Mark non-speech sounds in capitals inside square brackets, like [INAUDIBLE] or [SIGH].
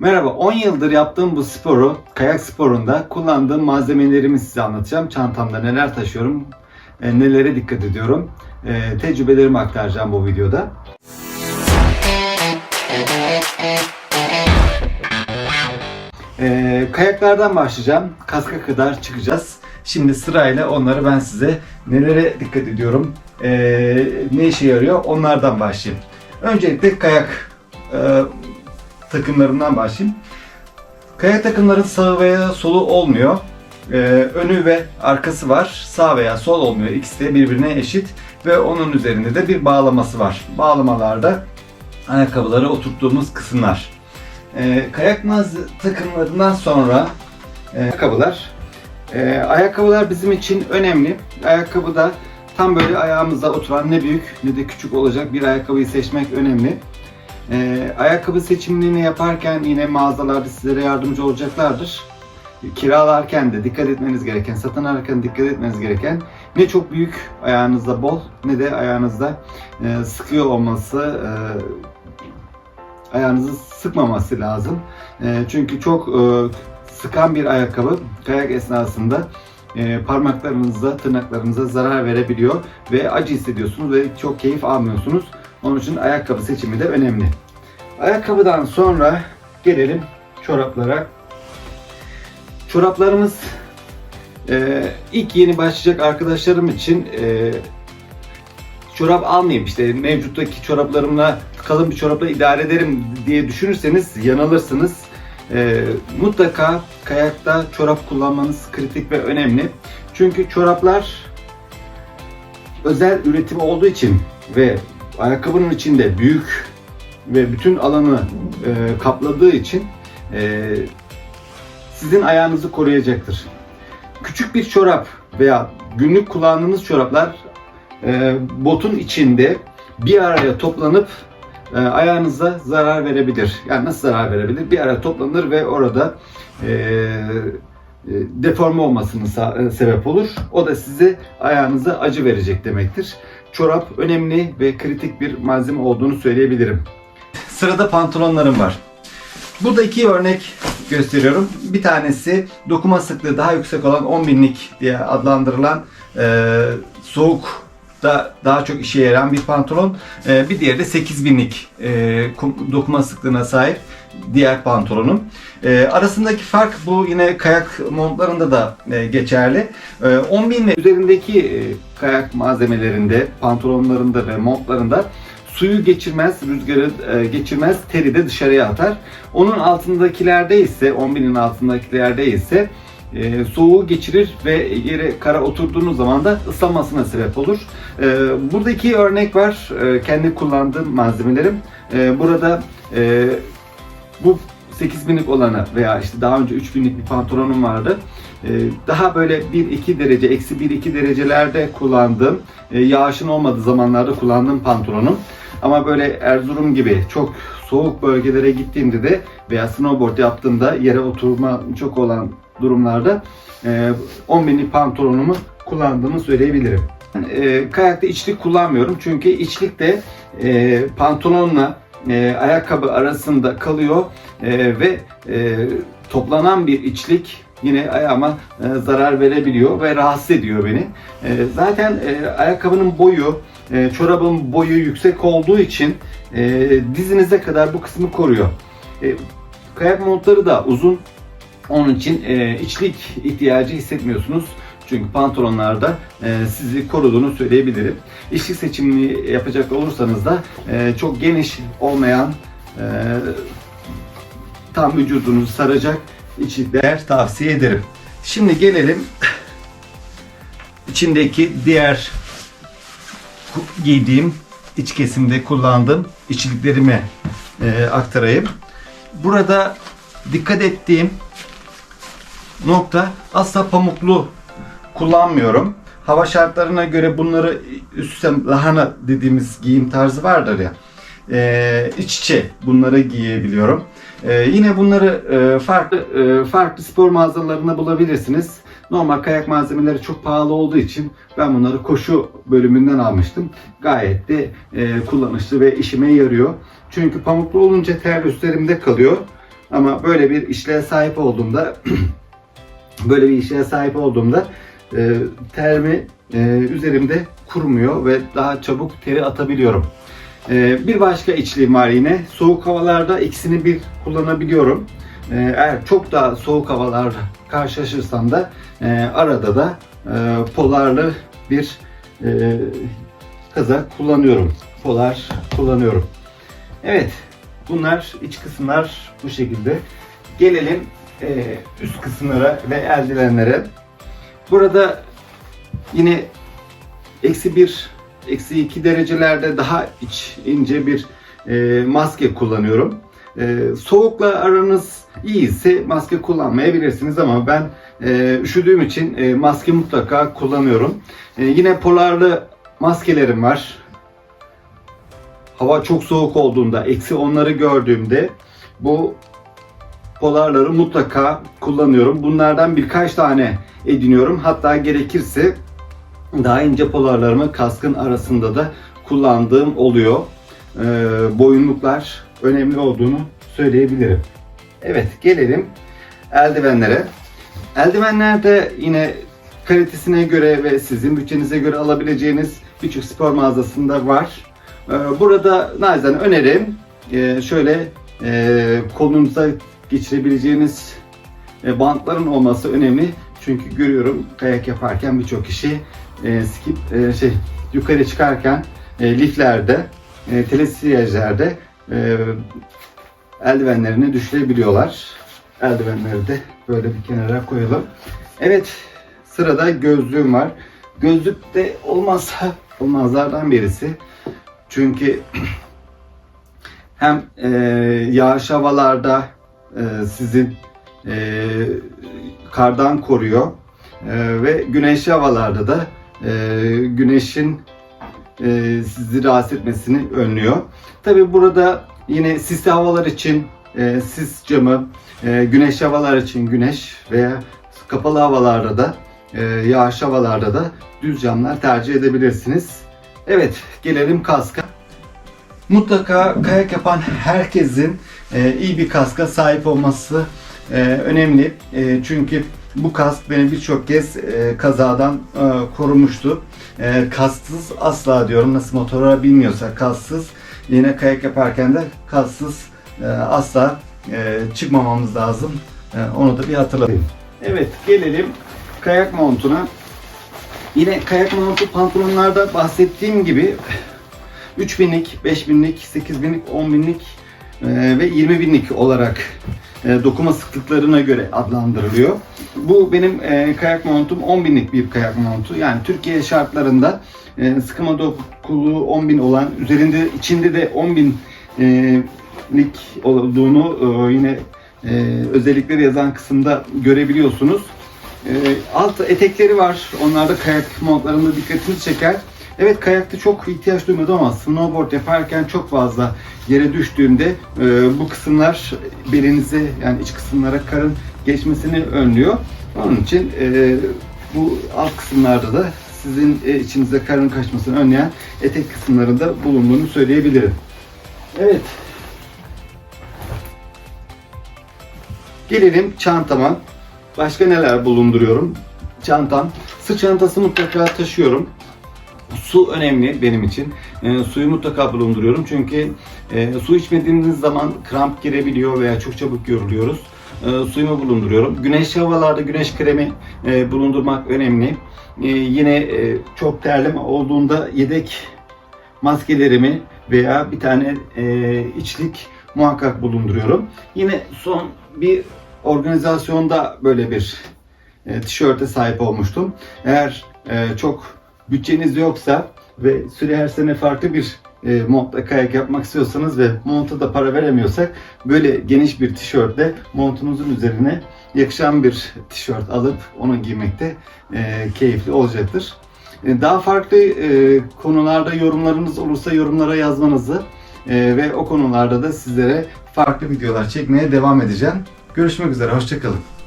Merhaba, 10 yıldır yaptığım bu sporu, kayak sporunda kullandığım malzemelerimi size anlatacağım. Çantamda neler taşıyorum, e, nelere dikkat ediyorum, e, tecrübelerimi aktaracağım bu videoda. E, kayaklardan başlayacağım, kaska kadar çıkacağız. Şimdi sırayla onları ben size nelere dikkat ediyorum, ne işe yarıyor onlardan başlayayım. Öncelikle kayak takımlarından başlayayım. Kaya takımların sağı veya solu olmuyor. Ee, önü ve arkası var. Sağ veya sol olmuyor. İkisi de birbirine eşit ve onun üzerinde de bir bağlaması var. Bağlamalarda ayakkabıları oturttuğumuz kısımlar. Ee, kayak maz takımlarından sonra e, ayakkabılar. Ee, ayakkabılar bizim için önemli. Ayakkabıda tam böyle ayağımıza oturan ne büyük ne de küçük olacak bir ayakkabıyı seçmek önemli. Ee, ayakkabı seçimlerini yaparken yine mağazalarda sizlere yardımcı olacaklardır. Kiralarken de dikkat etmeniz gereken, satın alırken dikkat etmeniz gereken ne çok büyük ayağınızda bol ne de ayağınızda e, sıkıyor olması, e, ayağınızı sıkmaması lazım. E, çünkü çok e, sıkan bir ayakkabı kayak esnasında e, parmaklarınıza, tırnaklarınıza zarar verebiliyor ve acı hissediyorsunuz ve çok keyif almıyorsunuz. Onun için ayakkabı seçimi de önemli. Ayakkabıdan sonra gelelim çoraplara. Çoraplarımız e, ilk yeni başlayacak arkadaşlarım için e, çorap almayayım işte mevcuttaki çoraplarımla kalın bir çorapla idare ederim diye düşünürseniz yanılırsınız. E, mutlaka kayakta çorap kullanmanız kritik ve önemli. Çünkü çoraplar özel üretimi olduğu için ve ayakkabının içinde büyük ve bütün alanı e, kapladığı için e, sizin ayağınızı koruyacaktır. Küçük bir çorap veya günlük kullandığınız çoraplar e, botun içinde bir araya toplanıp e, ayağınıza zarar verebilir. Yani nasıl zarar verebilir? Bir araya toplanır ve orada e, e, deforme olmasını sa- e, sebep olur. O da size ayağınıza acı verecek demektir. Çorap önemli ve kritik bir malzeme olduğunu söyleyebilirim. Sırada pantolonlarım var. Burada iki örnek gösteriyorum. Bir tanesi dokuma sıklığı daha yüksek olan 10 binlik diye adlandırılan e, soğuk da daha çok işe yarayan bir pantolon. E, bir diğeri de 8 binlik e, kum- dokuma sıklığına sahip diğer pantolonum. E, arasındaki fark bu yine kayak montlarında da e, geçerli. E, 10 bin ve üzerindeki e, kayak malzemelerinde, pantolonlarında ve montlarında suyu geçirmez, rüzgarı e, geçirmez, teri de dışarıya atar. Onun altındakilerde ise, 10 binin altındakilerde ise e, soğuğu geçirir ve yere kara oturduğunuz zaman da ıslanmasına sebep olur. E, burada iki örnek var. E, kendi kullandığım malzemelerim. E, burada e, bu 8000'lik olanı veya işte daha önce 3000'lik bir pantolonum vardı. Ee, Daha böyle 1-2 derece, eksi 1-2 derecelerde kullandığım, e, yağışın olmadığı zamanlarda kullandığım pantolonum. Ama böyle Erzurum gibi çok soğuk bölgelere gittiğimde de veya snowboard yaptığımda yere oturma çok olan durumlarda e, 10 binlik pantolonumu kullandığımı söyleyebilirim. E, kayakta içlik kullanmıyorum çünkü içlik de e, pantolonla e, ayakkabı arasında kalıyor e, ve e, toplanan bir içlik yine ayağıma e, zarar verebiliyor ve rahatsız ediyor beni. E, zaten e, ayakkabının boyu, e, çorabın boyu yüksek olduğu için e, dizinize kadar bu kısmı koruyor. E, kayak montları da uzun. Onun için e, içlik ihtiyacı hissetmiyorsunuz. Çünkü pantolonlarda e, sizi koruduğunu söyleyebilirim. İçlik seçimini yapacak olursanız da e, çok geniş olmayan e, tam vücudunuzu saracak içlikler tavsiye ederim. Şimdi gelelim içindeki diğer giydiğim iç kesimde kullandığım içliklerimi e, aktarayım. Burada dikkat ettiğim nokta asla pamuklu kullanmıyorum. Hava şartlarına göre bunları üst üste lahana dediğimiz giyim tarzı vardır ya. E, iç içe bunları giyebiliyorum. E, yine bunları e, farklı e, farklı spor mağazalarında bulabilirsiniz. Normal kayak malzemeleri çok pahalı olduğu için ben bunları koşu bölümünden almıştım. Gayet de e, kullanışlı ve işime yarıyor. Çünkü pamuklu olunca ter üstlerimde kalıyor. Ama böyle bir işliğe sahip olduğumda [CLEARS THROAT] böyle bir işliğe sahip olduğumda e, termi e, üzerimde kurumuyor ve daha çabuk teri atabiliyorum. E, bir başka içliğim var yine. Soğuk havalarda ikisini bir kullanabiliyorum. E, eğer çok daha soğuk havalarla karşılaşırsam da e, arada da e, polarlı bir e, kazak kullanıyorum. Polar kullanıyorum. Evet, bunlar iç kısımlar bu şekilde. Gelelim üst kısımlara ve eldivenlere. Burada yine eksi bir, eksi iki derecelerde daha iç ince bir e, maske kullanıyorum. E, soğukla aranız iyiyse maske kullanmayabilirsiniz ama ben e, üşüdüğüm için e, maske mutlaka kullanıyorum. E, yine polarlı maskelerim var. Hava çok soğuk olduğunda, eksi onları gördüğümde bu polarları mutlaka kullanıyorum. Bunlardan birkaç tane ediniyorum. Hatta gerekirse daha ince polarlarımı kaskın arasında da kullandığım oluyor. Ee, boyunluklar önemli olduğunu söyleyebilirim. Evet gelelim eldivenlere. Eldivenlerde yine kalitesine göre ve sizin bütçenize göre alabileceğiniz birçok spor mağazasında var. Ee, Burada nazen önerim e, şöyle e, kolunuza geçirebileceğiniz e, bantların olması önemli. Çünkü görüyorum kayak yaparken birçok kişi e, skip e, şey yukarı çıkarken e, liflerde, e, telesiyajlarda eldivenlerini düşürebiliyorlar. Eldivenleri de böyle bir kenara koyalım. Evet, sırada gözlüğüm var. Gözlük de olmazsa olmazlardan birisi. Çünkü [CLEARS THROAT] hem e, yağış havalarda e, sizin e, kardan koruyor e, ve güneşli havalarda da güneşin sizi rahatsız etmesini önlüyor. Tabi burada yine sisli havalar için sis camı, e, güneş havalar için güneş veya kapalı havalarda da yağış havalarda da düz camlar tercih edebilirsiniz. Evet gelelim kaska. Mutlaka kayak yapan herkesin e, iyi bir kaska sahip olması e, önemli. E, çünkü bu kask beni birçok kez e, kazadan e, korumuştu. E, kasksız asla diyorum nasıl motora bilmiyorsa kasksız yine kayak yaparken de kasksız e, asla e, çıkmamamız lazım. E, onu da bir hatırlatayım. Evet gelelim kayak montuna. Yine kayak montu pantolonlarda bahsettiğim gibi 3000'lik, 5000'lik, 8000'lik, 10.000'lik e, ve 20 binlik olarak e, dokuma sıklıklarına göre adlandırılıyor. Bu benim e, kayak montum 10 binlik bir kayak montu. Yani Türkiye şartlarında e, sıkıma dokuluğu 10 bin olan, üzerinde içinde de 10 binlik olduğunu yine özellikleri yazan kısımda görebiliyorsunuz. Alt etekleri var. Onlar da kayak montlarında dikkatinizi çeker. Evet kayakta çok ihtiyaç duymadım ama snowboard yaparken çok fazla yere düştüğümde e, bu kısımlar belinize yani iç kısımlara karın geçmesini önlüyor. Onun için e, bu alt kısımlarda da sizin e, içinize karın kaçmasını önleyen etek kısımlarında bulunduğunu söyleyebilirim. Evet. Gelelim çantama. Başka neler bulunduruyorum? Çantam. Sırt çantası mutlaka taşıyorum. Su önemli benim için. E, suyu mutlaka bulunduruyorum çünkü e, su içmediğiniz zaman kramp girebiliyor veya çok çabuk yoruluyoruz. E, suyumu bulunduruyorum. Güneş havalarda güneş kremi e, bulundurmak önemli. E, yine e, çok terleme olduğunda yedek maskelerimi veya bir tane e, içlik muhakkak bulunduruyorum. Yine son bir organizasyonda böyle bir e, tişörte sahip olmuştum. Eğer e, çok bütçeniz yoksa ve süre her sene farklı bir e, montla kayak yapmak istiyorsanız ve monta da para veremiyorsak böyle geniş bir tişörtle montunuzun üzerine yakışan bir tişört alıp onu giymekte e, keyifli olacaktır. E, daha farklı e, konularda yorumlarınız olursa yorumlara yazmanızı e, ve o konularda da sizlere farklı videolar çekmeye devam edeceğim. Görüşmek üzere, hoşçakalın.